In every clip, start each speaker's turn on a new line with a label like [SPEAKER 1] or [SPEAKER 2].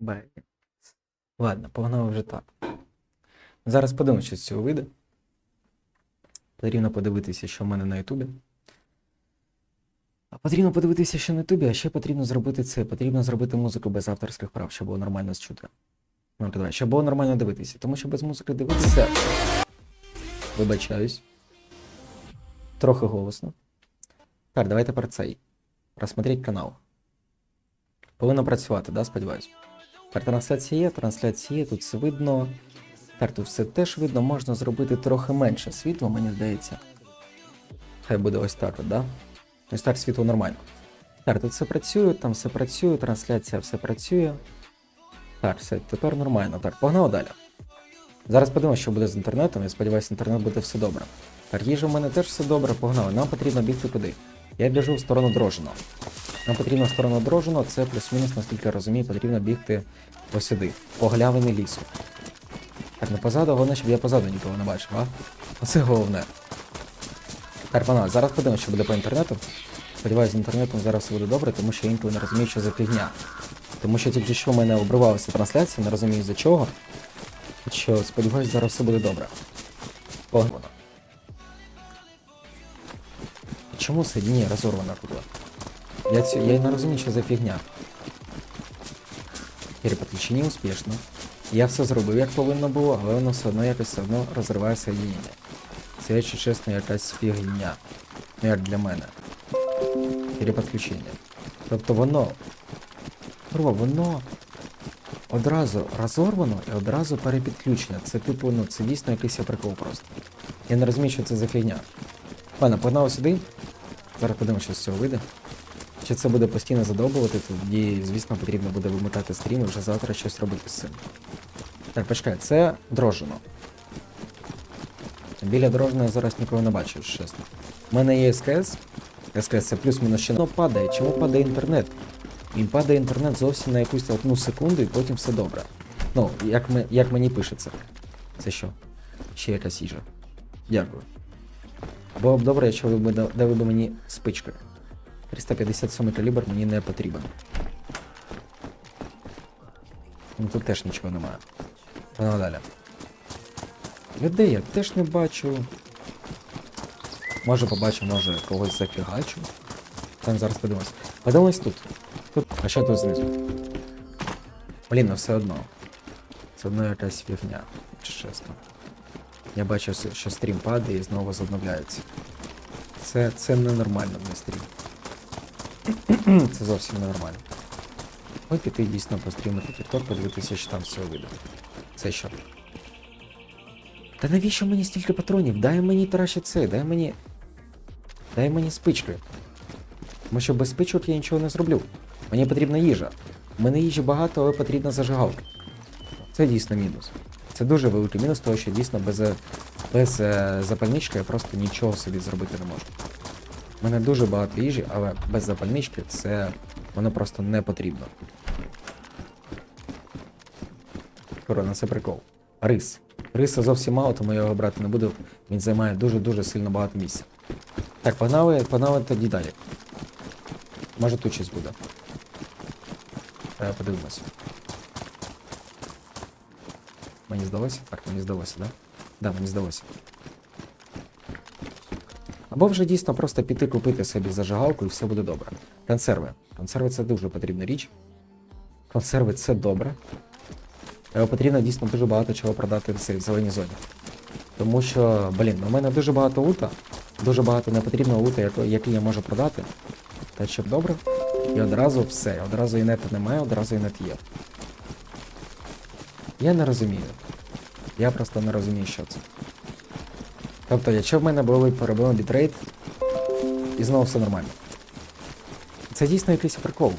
[SPEAKER 1] Б. Ладно, погнали вже так. Зараз подивимося, що з цього вийде. Потрібно подивитися, що в мене на Ютубі. А потрібно подивитися, що на Ютубі, а ще потрібно зробити це. Потрібно зробити музику без авторських прав, щоб було нормально чути. Ну, щоб було нормально дивитися. Тому що без музики дивитися. Вибачаюсь. Трохи голосно. Так, давай тепер цей. Розсмотреть канал. Повинно працювати, да, сподіваюсь. Трансляція є, трансляція є, тут все видно. Так, тут все теж видно, можна зробити трохи менше світло, мені здається. Хай буде ось так, от, да? Ось так світло нормально. Так, тут все працює, там все працює, трансляція все працює. Так, все, тепер нормально. Так, погнали далі. Зараз подивимося, що буде з інтернетом. Я сподіваюся, інтернет буде все добре. Так, їжа в мене теж все добре, погнали. Нам потрібно бігти куди. Я біжу в сторону дрожженого. Нам потрібно в сторону це плюс-мінус, наскільки я розумію, потрібно бігти ось сюди, по галявині лісу. Так, не позаду, головне, щоб я позаду нікого не бачив, а? Оце головне. Панове, зараз подивимося, що буде по інтернету. Сподіваюся, з інтернетом зараз все буде добре, тому що я інколи не розумію, що за фігня. Тому що тільки що в мене обривалася трансляція, не розумію за чого. Що, сподіваюся, зараз все буде добре. Погнано. Чому сидіння розорвана тут? Я, цю, я не розумію, що за фігня. Переподключення успішно. Я все зробив, як повинно було, але воно все одно якось все одно розриває соєдіння. Це, якщо чесно, якась фігня. Ну як для мене. Переподключення. Тобто воно. Бро, воно одразу розорвано і одразу перепідключено. Це типу, ну це дійсно якийсь прикол просто. Я не розумію, що це за фігня. Ладно, погнали сюди. Зараз подивимося, що з цього вийде. Чи це буде постійно задовбувати, тоді, звісно, потрібно буде вимикати стрім і вже завтра щось робити з цим. Так, почекай, це дрожжено. Біля дрожженого я зараз нікого не бачу, чесно. У мене є СКС. СКС це плюс-мінус ще. Падає. Чому падає інтернет? Він падає інтернет зовсім на якусь одну секунду і потім все добре. Ну, як, ми, як мені пишеться. Це що? Ще якась їжа. Дякую. Було б добре, якщо ви б дали мені спички. 357 калібр мені не потрібен. Ну тут теж нічого немає. Погнали далі. Людей я теж не бачу. Може побачу, може когось зафігачу. Там зараз подивимось. Подивимось тут. Тут. А що тут знизу? Блін, ну все одно. Це одно якась фігня, якщо чесно. Я бачу, що- стрім падає і знову возобновляється. Це, це ненормально на стрім. Це зовсім ненормально. Ой, піти дійсно пострімити TikTok, подивитися, що там все вийде. Це що? Та навіщо мені стільки патронів? Дай мені краще це, дай мені. Дай мені спички. Тому що без спичок я нічого не зроблю. Мені потрібна їжа. У мене їжі багато, але потрібна зажигалка. Це дійсно мінус. Це дуже великий мінус, тому що дійсно без, без е, запальнички я просто нічого собі зробити не можу. Мене дуже багато їжі, але без запальнички це воно просто не потрібно. Корона, це прикол. Рис. Риса зовсім мало, тому я його брати не буду. Він займає дуже-дуже сильно багато місця. Так, погнали, погнали тоді далі. Може тут щось буде. Треба подивимось. Мені здалося? Так, мені здалося, да? Да, мені здалося. Або вже дійсно просто піти купити собі зажигалку і все буде добре. Консерви. Консерви це дуже потрібна річ. Консерви це добре. Але потрібно дійсно дуже багато чого продати в зеленій зоні. Тому що, блін, у мене дуже багато лута, дуже багато непотрібного лута, який я можу продати. Та щоб добре. І одразу все. Одразу інета немає, одразу інет є. Я не розумію. Я просто не розумію, що це. Тобто, якщо в мене були проблеми бітрейт, і знову все нормально. Це дійсно якийсь прикол.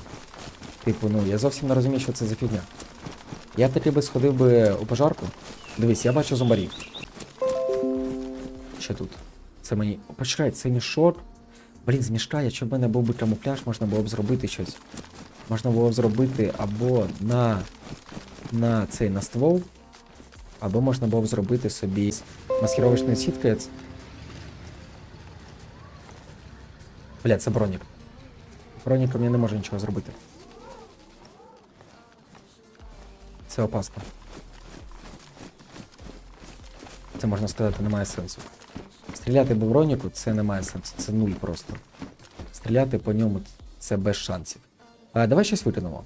[SPEAKER 1] Типу, ну я зовсім не розумію, що це за фігня. Я таки би сходив би у пожарку. Дивись, я бачу зомбарів. Що тут? Це мені. Почекай, це мішок. Блін, з мішка, якщо в мене був би камуфляж, можна було б зробити щось. Можна було б зробити або на. на цей на ствол, або можна було б зробити собі з маскировочної сітки. Бля, це бронік. Броніком я не можу нічого зробити. Це опасно. Це можна сказати, немає сенсу. Стріляти по броніку це не має сенсу, це нуль просто. Стріляти по ньому це без шансів. А, давай щось викинемо.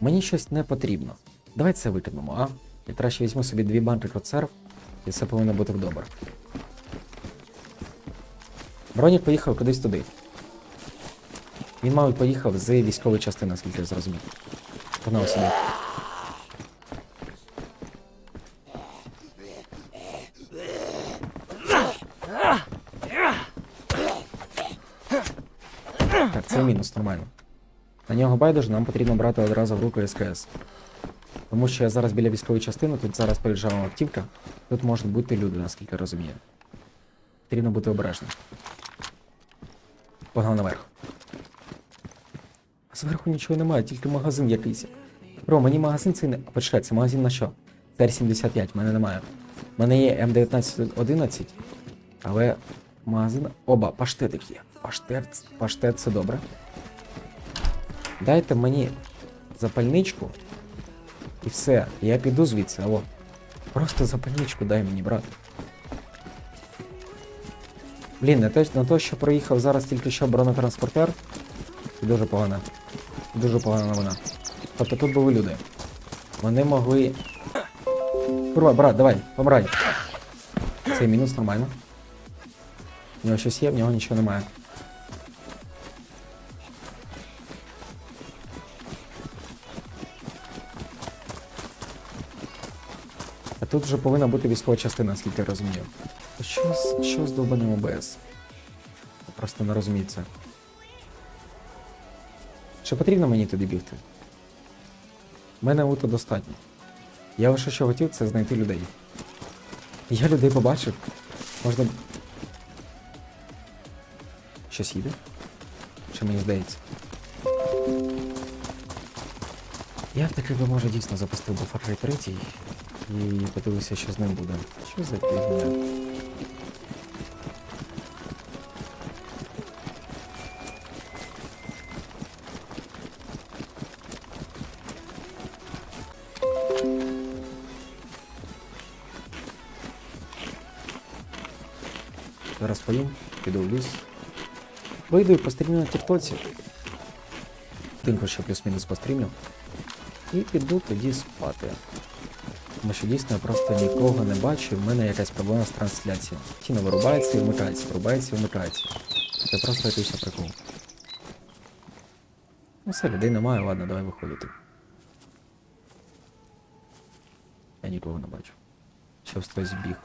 [SPEAKER 1] Мені щось не потрібно. Давай це викинемо, а? Я краще візьму собі дві банки консерв, і все повинно бути добре. Бронік поїхав кудись туди. Він, мабуть, поїхав з військової частини, наскільки я зрозумів. Погнав сюди. Так, це мінус, нормально. На нього байдуже, нам потрібно брати одразу в руку СКС. Тому що я зараз біля військової частини, тут зараз приїжджала автівка, тут можуть бути люди, наскільки я розумію. Потрібно бути обережним. Погнав наверх. А зверху нічого немає, тільки магазин якийсь. Бро, мені магазин цей не. Почекай, це магазин на що? ТР-75, в мене немає. У мене є М1911, але магазин. Оба, паштетик є. Паштет, паштет це добре. Дайте мені запальничку. І все, я піду звідси, алло. Просто запальничку дай мені, брат. Блін, на те, на те, що проїхав зараз тільки що бронетранспортер, дуже погано. Дуже погана новина. Тобто тут були люди. Вони могли. Курва, брат, давай, помирай. Це мінус нормально. В нього щось є, в нього нічого немає. Тут вже повинна бути військова частина, наскільки я розумію. Що що з довбаним ОБС? Просто не розумію це. Чи потрібно мені туди бігти? У мене ауто достатньо. Я лише що хотів, це знайти людей. Я людей побачив. Можна. Щось їде? Чи мені здається? Я б таки би може дійсно запустив Cry 3 і подивився, що з ним буде. Що за фігня? Зараз поїм, піду в ліс. Вийду і пострімлю на тіктоці. Тим, що плюс-мінус пострімлю. І піду тоді спати. Тому що дійсно я просто нікого не бачу, в мене якась проблема з трансляцією. Тіно вирубається і вмикається, вирубається і вмикається. Це просто якийсь прикол. Ну все, людей немає, ладно, давай виходити. Я нікого не бачу. Ще хтось збіг.